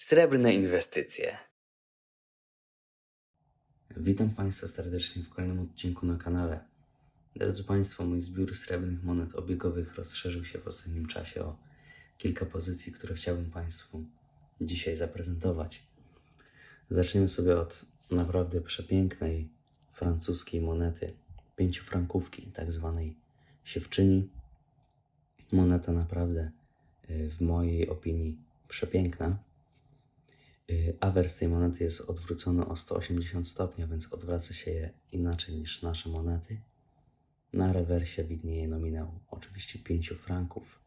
Srebrne inwestycje. Witam Państwa serdecznie w kolejnym odcinku na kanale. Drodzy Państwo, mój zbiór srebrnych monet obiegowych rozszerzył się w ostatnim czasie o kilka pozycji, które chciałbym Państwu dzisiaj zaprezentować. Zaczniemy sobie od naprawdę przepięknej francuskiej monety, pięciofrankówki, tak zwanej siewczyni. Moneta naprawdę y, w mojej opinii przepiękna. Y, Awers tej monety jest odwrócony o 180 stopnia, więc odwraca się je inaczej niż nasze monety. Na rewersie widnieje nominał oczywiście 5 franków,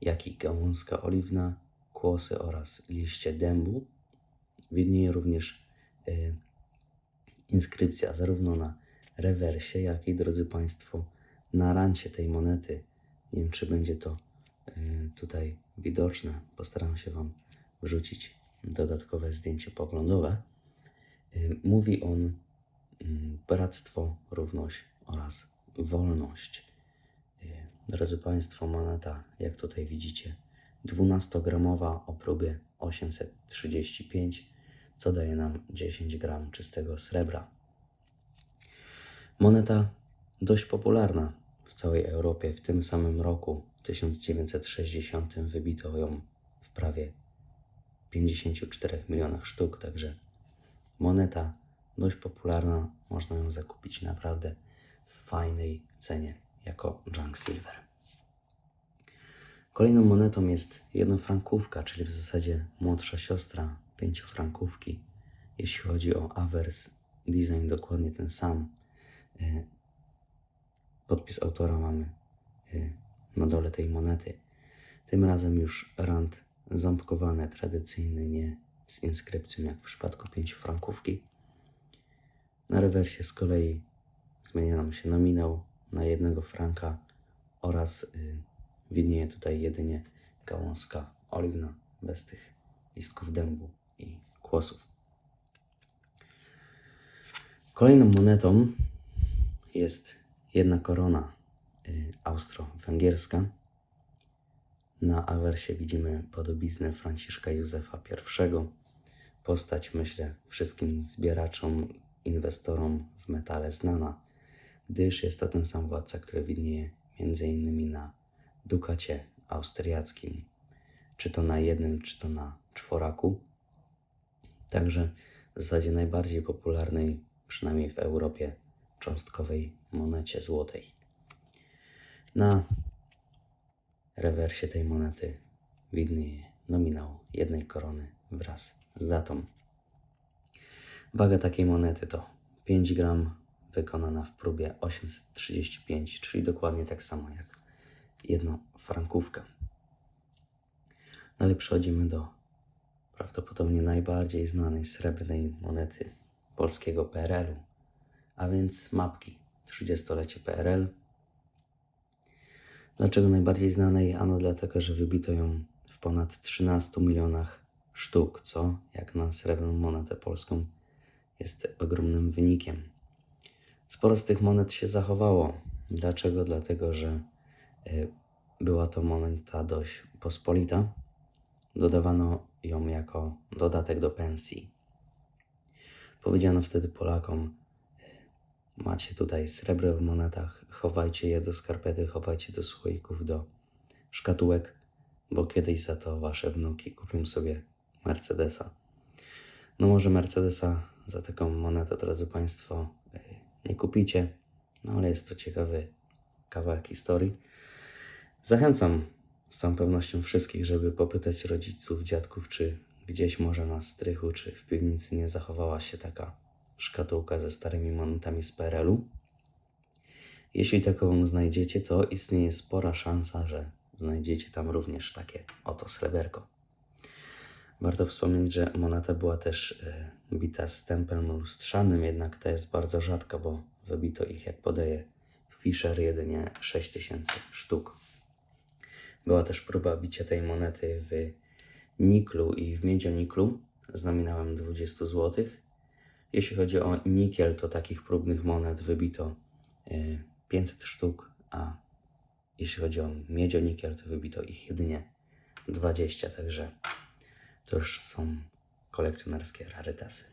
jak i gałązka oliwna, kłosy oraz liście dębu. Widnieje również y, inskrypcja zarówno na rewersie, jak i drodzy Państwo na rancie tej monety. Nie wiem, czy będzie to y, tutaj widoczne. Postaram się Wam wrzucić dodatkowe zdjęcie poglądowe. Y, Mówi on mm, bractwo, równość oraz wolność. Y, Drodzy Państwo, moneta, jak tutaj widzicie, 12-gramowa o próbie 835, co daje nam 10 gram czystego srebra. Moneta dość popularna w całej Europie. W tym samym roku, 1960, wybito ją w prawie 54 milionach sztuk, także moneta dość popularna, można ją zakupić naprawdę w fajnej cenie jako junk silver. Kolejną monetą jest jednofrankówka, czyli w zasadzie młodsza siostra pięciofrankówki. Jeśli chodzi o awers, design dokładnie ten sam. Y, Podpis autora mamy y, na dole tej monety. Tym razem już rand ząbkowany, tradycyjny, nie z inskrypcją jak w przypadku pięciofrankówki. Na rewersie z kolei zmienia nam się nominał na jednego franka oraz y, widnieje tutaj jedynie gałązka oliwna bez tych listków dębu i kłosów. Kolejną monetą jest jedna korona y, austro-węgierska. Na awersie widzimy podobiznę Franciszka Józefa I. Postać, myślę, wszystkim zbieraczom, inwestorom w metale znana, gdyż jest to ten sam władca, który widnieje m.in. na dukacie austriackim, czy to na jednym, czy to na czworaku. Także w zasadzie najbardziej popularnej, przynajmniej w Europie, cząstkowej monecie złotej. Na rewersie tej monety widnieje nominał jednej korony wraz z datą. Waga takiej monety to 5 gram, wykonana w próbie 835, czyli dokładnie tak samo jak jedno frankówka. Dalej przechodzimy do prawdopodobnie najbardziej znanej srebrnej monety polskiego PRL-u, a więc mapki 30-lecie PRL. Dlaczego najbardziej znanej? Ano dlatego, że wybito ją w ponad 13 milionach sztuk, co jak na srebrną monetę polską jest ogromnym wynikiem. Sporo z tych monet się zachowało. Dlaczego? Dlatego, że y, była to moneta dość pospolita. Dodawano ją jako dodatek do pensji. Powiedziano wtedy Polakom, Macie tutaj srebro w monetach, chowajcie je do skarpety, chowajcie do słoików, do szkatułek, bo kiedyś za to wasze wnuki kupią sobie Mercedesa. No może Mercedesa za taką monetę, drodzy Państwo, y, nie kupicie, no ale jest to ciekawy kawałek historii. Zachęcam z całą pewnością wszystkich, żeby popytać rodziców, dziadków, czy gdzieś może na strychu, czy w piwnicy nie zachowała się taka szkatułka ze starymi monetami z PRL-u. Jeśli takową znajdziecie, to istnieje spora szansa, że znajdziecie tam również takie oto sreberko. Warto wspomnieć, że moneta była też e, bita stempelem lustrzanym, jednak ta jest bardzo rzadka, bo wybito ich, jak podaje Fischer, jedynie 6000 sztuk. Była też próba bicia tej monety w niklu i w miedzioniklu z nominałem 20 zł. Jeśli chodzi o nikiel, to takich próbnych monet wybito y, 500 sztuk, a jeśli chodzi o miedzionikiel, to wybito ich jedynie 20, także to już są kolekcjonerskie rarytasy.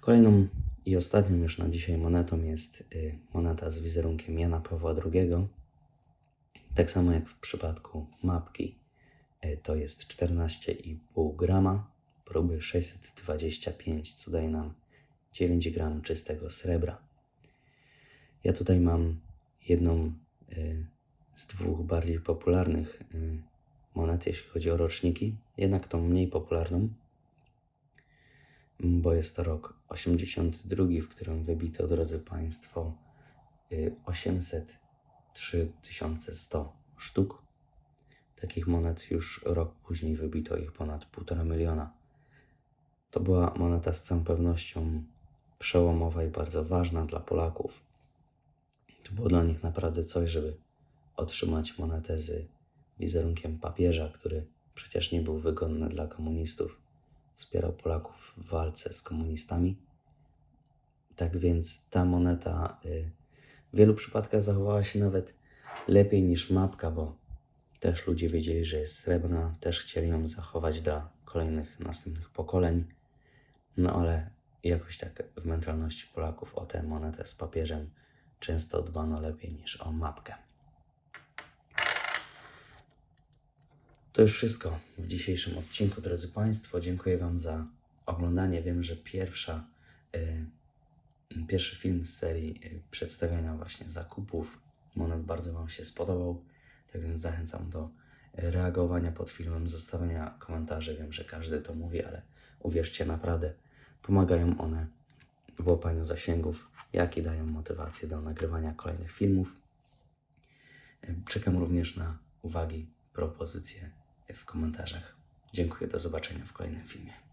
Kolejną i ostatnią już na dzisiaj monetą jest y, moneta z wizerunkiem Jana Pawła II. Tak samo jak w przypadku mapki, y, to jest 14,5 grama, próby 625, co daje nam 9 gram czystego srebra. Ja tutaj mam jedną y, z dwóch bardziej popularnych y, monet, jeśli chodzi o roczniki, jednak tą mniej popularną, bo jest to rok 82, w którym wybito, drodzy Państwo, y, 803 100 sztuk. Takich monet już rok później wybito ich ponad 1,5 miliona. To była moneta z całą pewnością przełomowa i bardzo ważna dla Polaków. To było dla nich naprawdę coś, żeby otrzymać monetę z wizerunkiem papieża, który przecież nie był wygodny dla komunistów. Wspierał Polaków w walce z komunistami. Tak więc ta moneta y, w wielu przypadkach zachowała się nawet lepiej niż mapka, bo też ludzie wiedzieli, że jest srebrna, też chcieli ją zachować dla kolejnych następnych pokoleń. No ale jakoś tak w mentalności Polaków o tę monetę z papieżem często dbano lepiej niż o mapkę. To już wszystko w dzisiejszym odcinku, drodzy Państwo. Dziękuję Wam za oglądanie. Wiem, że pierwsza, y, pierwszy film z serii y, przedstawiania właśnie zakupów monet bardzo Wam się spodobał. Tak więc zachęcam do y, reagowania pod filmem, zostawiania komentarzy. Wiem, że każdy to mówi, ale uwierzcie, naprawdę pomagają one w łapaniu zasięgów, jak i dają motywację do nagrywania kolejnych filmów. Czekam również na uwagi, propozycje w komentarzach. Dziękuję, do zobaczenia w kolejnym filmie.